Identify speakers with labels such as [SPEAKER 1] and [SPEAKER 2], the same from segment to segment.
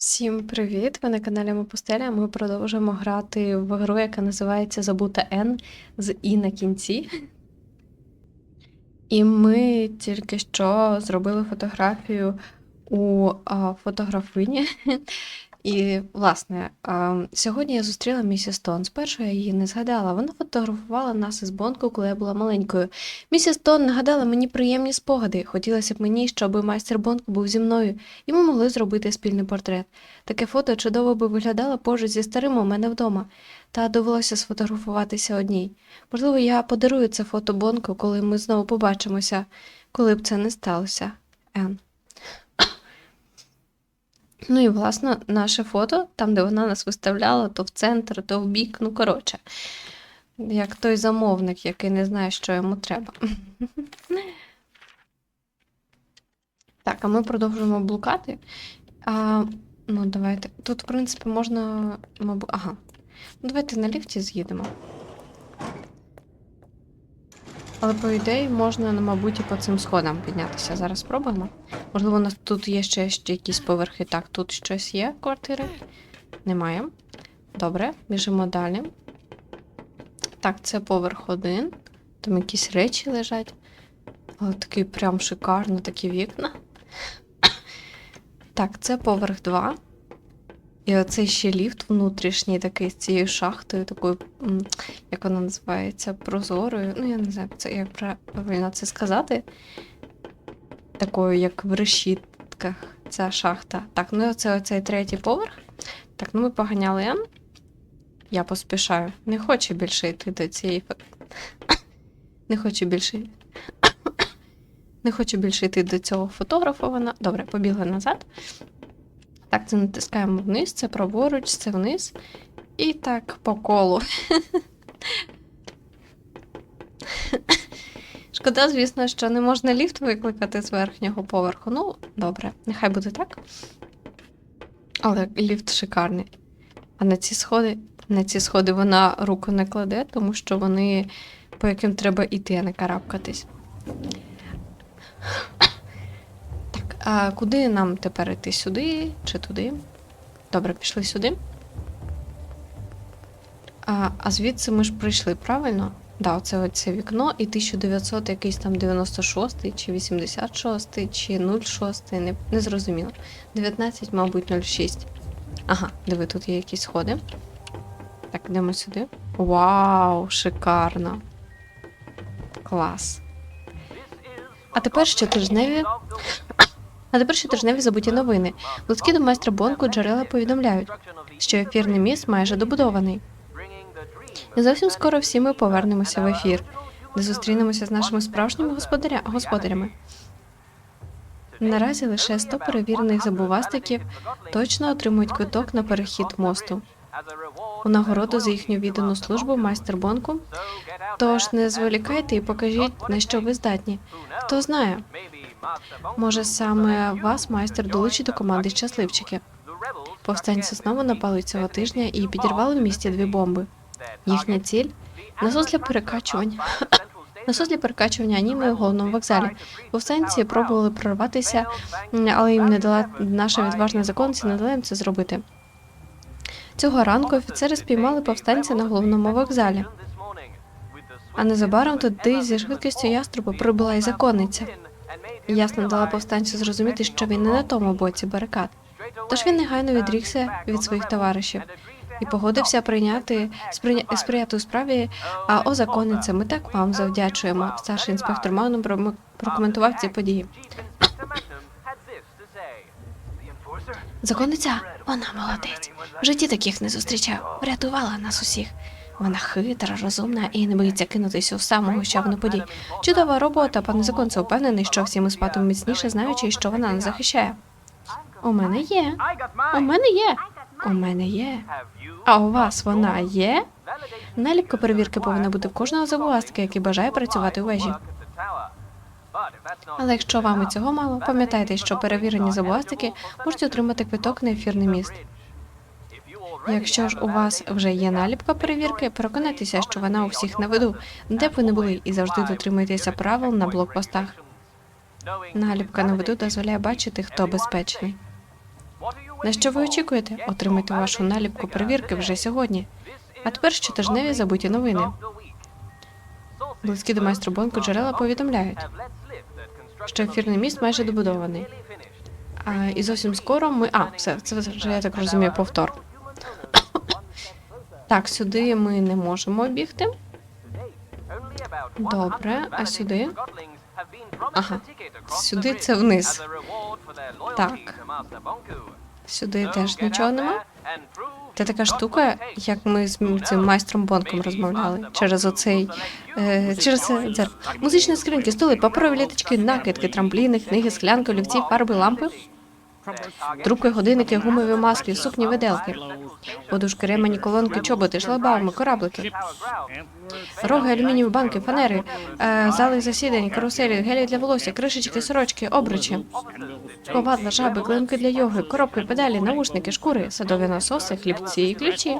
[SPEAKER 1] Всім привіт! Ви на каналі Мопустеля. Ми продовжуємо грати в гру, яка називається Забута Н з І на кінці. І ми тільки що зробили фотографію у а, фотографині. І, власне, сьогодні я зустріла місіс Тон. Спершу я її не згадала. Вона фотографувала нас із Бонку, коли я була маленькою. Місіс Тон нагадала мені приємні спогади. Хотілося б мені, щоб майстер Бонку був зі мною, і ми могли зробити спільний портрет. Таке фото чудово би виглядало поруч зі старим у мене вдома, та довелося сфотографуватися одній. Можливо, я подарую це фото Бонку, коли ми знову побачимося, коли б це не сталося. Ен. Ну і власне наше фото, там, де вона нас виставляла, то в центр, то в бік, ну коротше. Як той замовник, який не знає, що йому треба. Так, а ми продовжуємо блукати. А, ну, давайте. Тут, в принципі, можна, мабуть. Ага. Ну, давайте на ліфті з'їдемо. Але, по ідеї, можна, ну, мабуть, і по цим сходам піднятися. Зараз спробуємо. Можливо, у нас тут є ще, ще якісь поверхи. Так, тут щось є, квартири? Немає. Добре, біжимо далі. Так, це поверх один. Там якісь речі лежать. Але такий прям шикарно, такі вікна. Так, це поверх 2. І оцей ще ліфт внутрішній, такий з цією шахтою, такою, як вона називається, прозорою. Ну, я не знаю, це як правильно це сказати. Такою, як в решітках, ця шахта. Так, ну і оце оцей третій поверх. Так, ну ми поганяли Н. Я поспішаю. Не хочу більше йти до цієї. Не хочу більше. Не хочу більше йти до цього фотографа. Вона. Добре, побігла назад. Так, це натискаємо вниз, це праворуч, це вниз. І так по колу. Шкода, звісно, що не можна ліфт викликати з верхнього поверху. Ну, добре, нехай буде так. Але ліфт шикарний. А на ці сходи, на ці сходи вона руку не кладе, тому що вони по яким треба йти, а не карабкатись. А куди нам тепер йти? Сюди чи туди? Добре, пішли сюди. А, а звідси ми ж прийшли, правильно? Да, оце оце вікно, і 1900 якийсь там 96 чи 86 чи 06, не, не зрозуміло. 19, мабуть, 06. Ага, диви, тут є якісь сходи. Так, йдемо сюди. Вау, шикарно. Клас. А тепер щотижневі. А тепер щотижневі забуті новини. Листки до майстра Бонку джерела повідомляють, що ефірний міст майже добудований. І зовсім скоро всі ми повернемося в ефір, де зустрінемося з нашими справжніми господаря... господарями. Наразі лише 100 перевірених забувастиків точно отримують квиток на перехід мосту. У нагороду за їхню віддану службу майстер Бонку. Тож не зволікайте і покажіть, на що ви здатні. Хто знає, може саме вас майстер долучить до команди щасливчики. Повстанці знову напали цього тижня і підірвали в місті дві бомби. Їхня ціль насос для перекачування. Насос для перекачування аніми у головному вокзалі. Повстанці пробували прорватися, але їм не дала наша відважна законниця, не дала їм це зробити. Цього ранку офіцери спіймали повстанця на головному вокзалі. А незабаром туди зі швидкістю яструбу прибула і законниця. Ясно дала повстанцю зрозуміти, що він не на тому боці барикад. Тож він негайно відрікся від своїх товаришів і погодився прийняти сприйня... сприяти у справі. А о законниця, ми так вам завдячуємо. Старший інспектор пром- прокоментував ці події. Законниця, вона молодець. В житті таких не зустрічав. Врятувала нас усіх. Вона хитра, розумна і не боїться кинутися у саму гущавну подій. Чудова робота, пане законце, упевнений, що всі ми спатимемо міцніше, знаючи, що вона нас захищає. У мене є. У мене є. У мене є. А у вас вона є? Наліпка перевірки повинна бути в кожного забувастика, який бажає працювати у вежі. Але якщо вам і цього мало, пам'ятайте, що перевірені забувастики можуть отримати квиток на ефірний міст. Якщо ж у вас вже є наліпка перевірки, переконайтеся, що вона у всіх на виду, де б ви не були, і завжди дотримуйтеся правил на блокпостах. Наліпка на виду дозволяє бачити, хто безпечний. На що ви очікуєте? Отримайте вашу наліпку перевірки вже сьогодні. А тепер щотижневі забуті новини. Близькі до майстру Бонку джерела повідомляють, що ефірний міст майже добудований. А, і зовсім скоро ми. А, все, це вже я так розумію, повтор. Так, сюди ми не можемо бігти.
[SPEAKER 2] Добре, а сюди?
[SPEAKER 1] Ага. Сюди це вниз. Так. Сюди теж нічого нема. Це така штука, як ми з цим майстром Бонком розмовляли через оцей е, через дзеркало. Музичні скриньки, столи, паперові літочки, накидки, трампліни, книги, склянки, олівці, фарби, лампи, трубки, годинники, гумові маски, сукні, виделки, подушки, ремені, колонки, чоботи, шлагбауми, кораблики, роги, алюмінієві банки, фанери, е, зали засідань, каруселі, гелі для волосся, кришечки, сорочки, обручі, повадла, жаби, клинки для йоги, коробки, педалі, наушники, шкури, садові насоси, хлібці і ключі.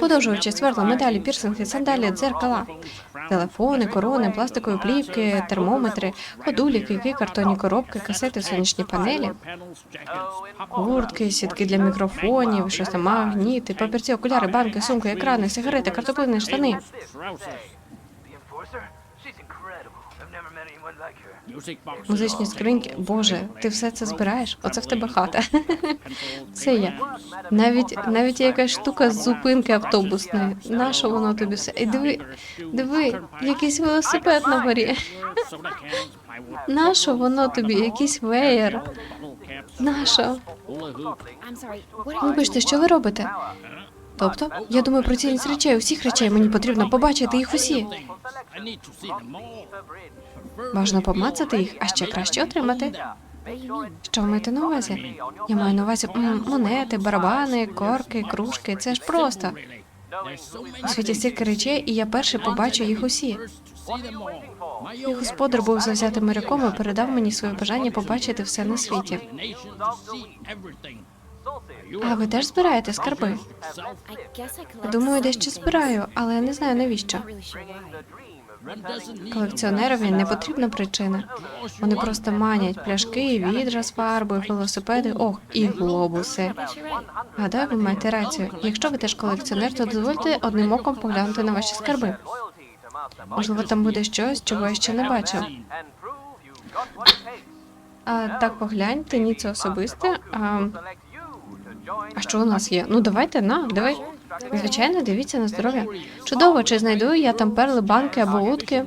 [SPEAKER 1] Подовжувачі, сверла, медалі, пірсинги, сандалі, дзеркала, телефони, корони, пластикові плівки, термометри, ходулі, кийки, картонні коробки, касети, сонячні панелі, куртки, сітки для мікрофонів, щось там, магніти, папірці, окуляри, банки, сумки, екрани, сигарети, картоплини, штани. Музичні скриньки. Боже, ти все це збираєш? Оце в тебе хата. Це я. Навіть навіть є якась штука з зупинки автобусної. Нащо воно тобі все? І диви, диви, якийсь велосипед на горі. Нащо воно тобі? Якийсь веєр. Нащо? Вибачте, що ви робите? Тобто, я думаю про цінність речей, усіх речей. Мені потрібно побачити їх усі. Важно помацати їх, а ще краще отримати. Що ви маєте на увазі? Я маю на увазі монети, барабани, корки, кружки. Це ж просто. У світі стільки речей, і я перший побачу їх усі. Господар був завзятим моряком і передав мені своє бажання побачити все на світі. А ви теж збираєте скарби? Думаю, дещо збираю, але я не знаю навіщо. Колекціонерові не потрібна причина. Вони просто манять пляшки, відра з фарбою, велосипеди, ох, і глобуси. Гадаю, ви маєте рацію. Якщо ви теж колекціонер, то дозвольте одним оком поглянути на ваші скарби. Можливо, там буде щось, чого я ще не бачив. А так погляньте, ні, це особисте. А, а що у нас є? Ну давайте на, давай. Звичайно, дивіться на здоров'я. Чудово, чи знайду я там перли, банки або утки.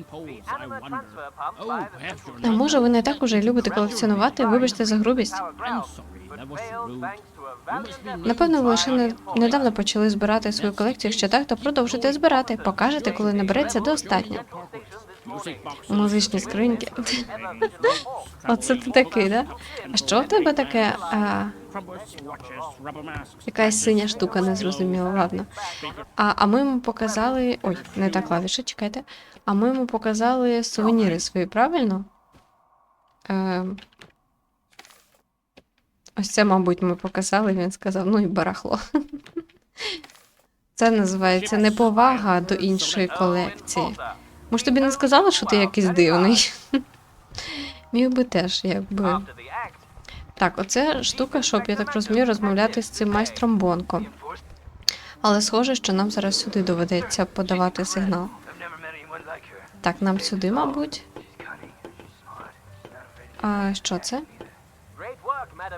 [SPEAKER 1] А може, ви не так уже любите колекціонувати? Вибачте за грубість. Напевно, ви лише не- недавно почали збирати свою колекцію. Якщо так, то продовжуйте збирати. Покажете, коли набереться достатньо. Музичні скриньки. Оце ти такий, да? А що в тебе таке? А, якась синя штука, незрозуміла, ладно. А, а ми йому показали. Ой, не та клавіша, чекайте. А ми йому показали сувеніри свої, правильно? Е, ось це, мабуть, ми показали, він сказав, ну і барахло. Це називається неповага до іншої колекції. Може, тобі не сказали, що ти якийсь дивний? Міг би теж, якби. Так, оце штука, щоб, я так розумію, розмовляти з цим майстром Бонко. Але схоже, що нам зараз сюди доведеться подавати сигнал. Так, нам сюди, мабуть. А що це?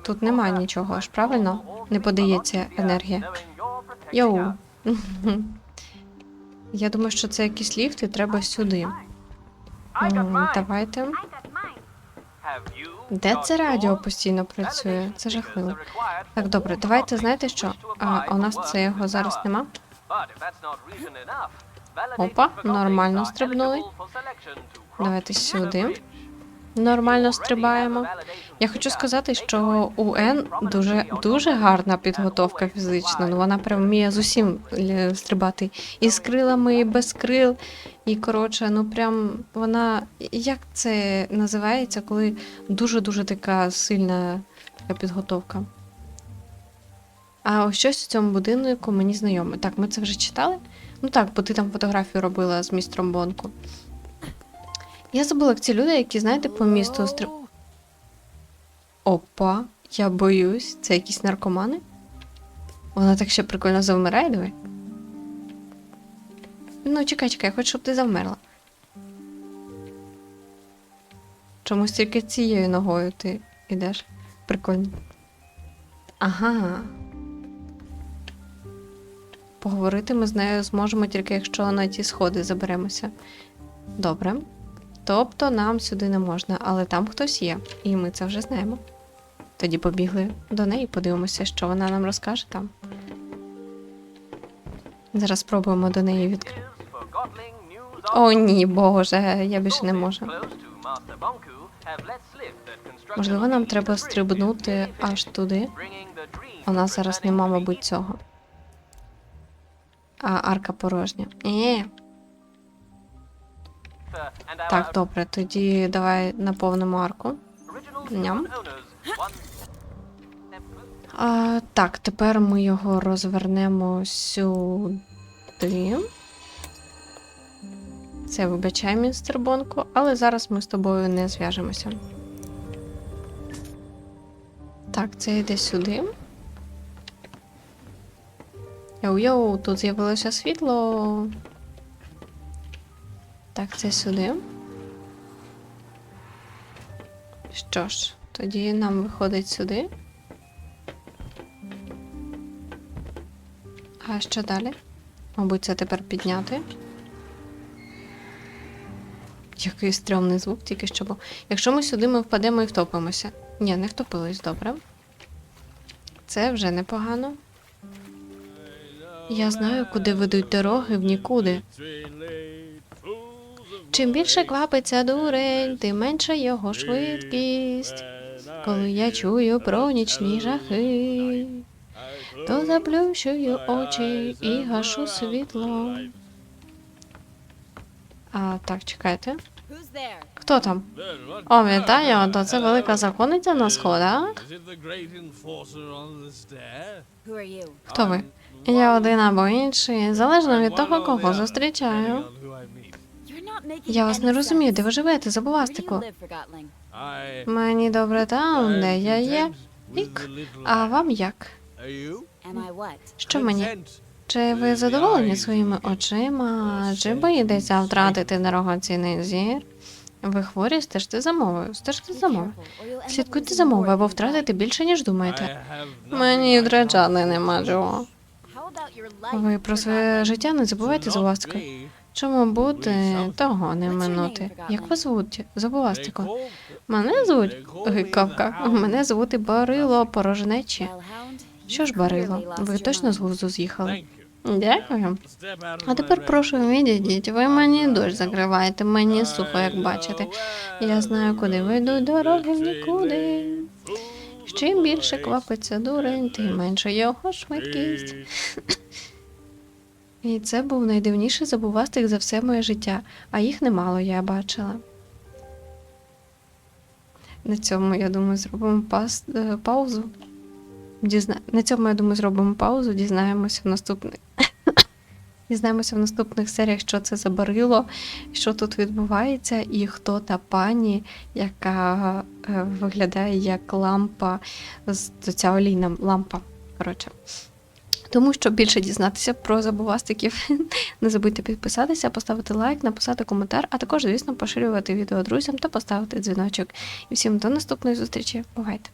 [SPEAKER 2] Тут немає нічого, ж правильно? Не подається енергія.
[SPEAKER 1] Йоу. Я думаю, що це якісь ліфти, треба сюди. Давайте. Де це радіо постійно працює? Це жахливо. Так, добре, давайте знаєте що? А, у нас це його зараз нема.
[SPEAKER 2] Опа, нормально стрибнули.
[SPEAKER 1] Давайте сюди. Нормально стрибаємо. Я хочу сказати, що у Н дуже дуже гарна підготовка фізична. Ну вона прям вміє з усім е, стрибати. І з крилами, і без крил. І коротше, ну прям вона. Як це називається, коли дуже-дуже така сильна така підготовка. А ось щось в цьому будинку мені знайоме. Так, ми це вже читали? Ну так, бо ти там фотографію робила з містром Бонку. Я забула як ці люди, які, знаєте, по місту стри... Опа. Я боюсь, це якісь наркомани? Вона так ще прикольно завмирає, диви. Ну, чекай, чекай, я хочу, щоб ти завмерла. Чомусь тільки цією ногою ти йдеш. Прикольно. Ага. Поговорити ми з нею зможемо тільки якщо на ті сходи заберемося. Добре. Тобто нам сюди не можна, але там хтось є, і ми це вже знаємо. Тоді побігли до неї, подивимося, що вона нам розкаже там. Зараз спробуємо до неї відкрити. О, ні, боже, я більше не можу. Можливо, нам треба стрибнути аж туди. У нас зараз нема, мабуть, цього. А арка порожня. Ні. Так, добре, тоді давай наповнимо арку. Ням. А, так, тепер ми його розвернемо сюди. Це вибачай, містер Бонко, але зараз ми з тобою не зв'яжемося. Так, це йде сюди. Йоу-йоу, тут з'явилося світло. Так, це сюди. Що ж, тоді нам виходить сюди. А що далі? Мабуть, це тепер підняти. Який стрьомний звук тільки що був. Якщо ми сюди ми впадемо і втопимося. Ні, не втопились, добре. Це вже непогано. Я знаю, куди ведуть дороги в нікуди. Чим більше квапиться дурень, тим менша його швидкість. Коли я чую про нічні жахи, то заплющую очі і гашу світло. А, так, чекайте. Хто там? О, вітаю, то це велика законниця на сходах. Хто ви? Я один або інший, залежно від того, кого зустрічаю. Я вас не розумію, де ви живете,
[SPEAKER 3] Where do
[SPEAKER 1] Забувастику. Мені добре там, де я є. Вік. А вам як? Що мені? Чи ви задоволені своїми очима? Чи боїтеся втратити дорогоцінний зір? Ви хворі, стежте за мовою, стежте за мовою. Слідкуйте за мовою, або втратите більше, ніж думаєте.
[SPEAKER 4] Мені
[SPEAKER 1] втрачати нема чого. Ви про своє життя не забувайте, за Зубастику. Чому бути, того не минути. Як вас звуть, Зубастику? Мене звуть Гикавка. Мене звути Барило Порожнечі. Що ж, Барило, ви точно з глузду з'їхали? Дякую. А тепер прошу відійдіть. Ви мені дощ закриваєте, мені сухо, як бачите. Я знаю, куди ведуть дороги в нікуди. Чим більше квапиться дурень, тим менше його швидкість. І це був найдивніший забувастик за все моє життя, а їх немало я бачила. На цьому, я думаю, зробимо пас... е, паузу. Дізна... На цьому, я думаю, зробимо паузу, дізнаємося в наступних. Дізнаємося в наступних серіях, що це за барило, що тут відбувається, і хто та пані, яка е, виглядає як лампа, з ця олійна лампа. Коротше. Тому, щоб більше дізнатися про забувастиків, не забудьте підписатися, поставити лайк, написати коментар, а також, звісно, поширювати відео друзям та поставити дзвіночок. І всім до наступної зустрічі. Бувайте!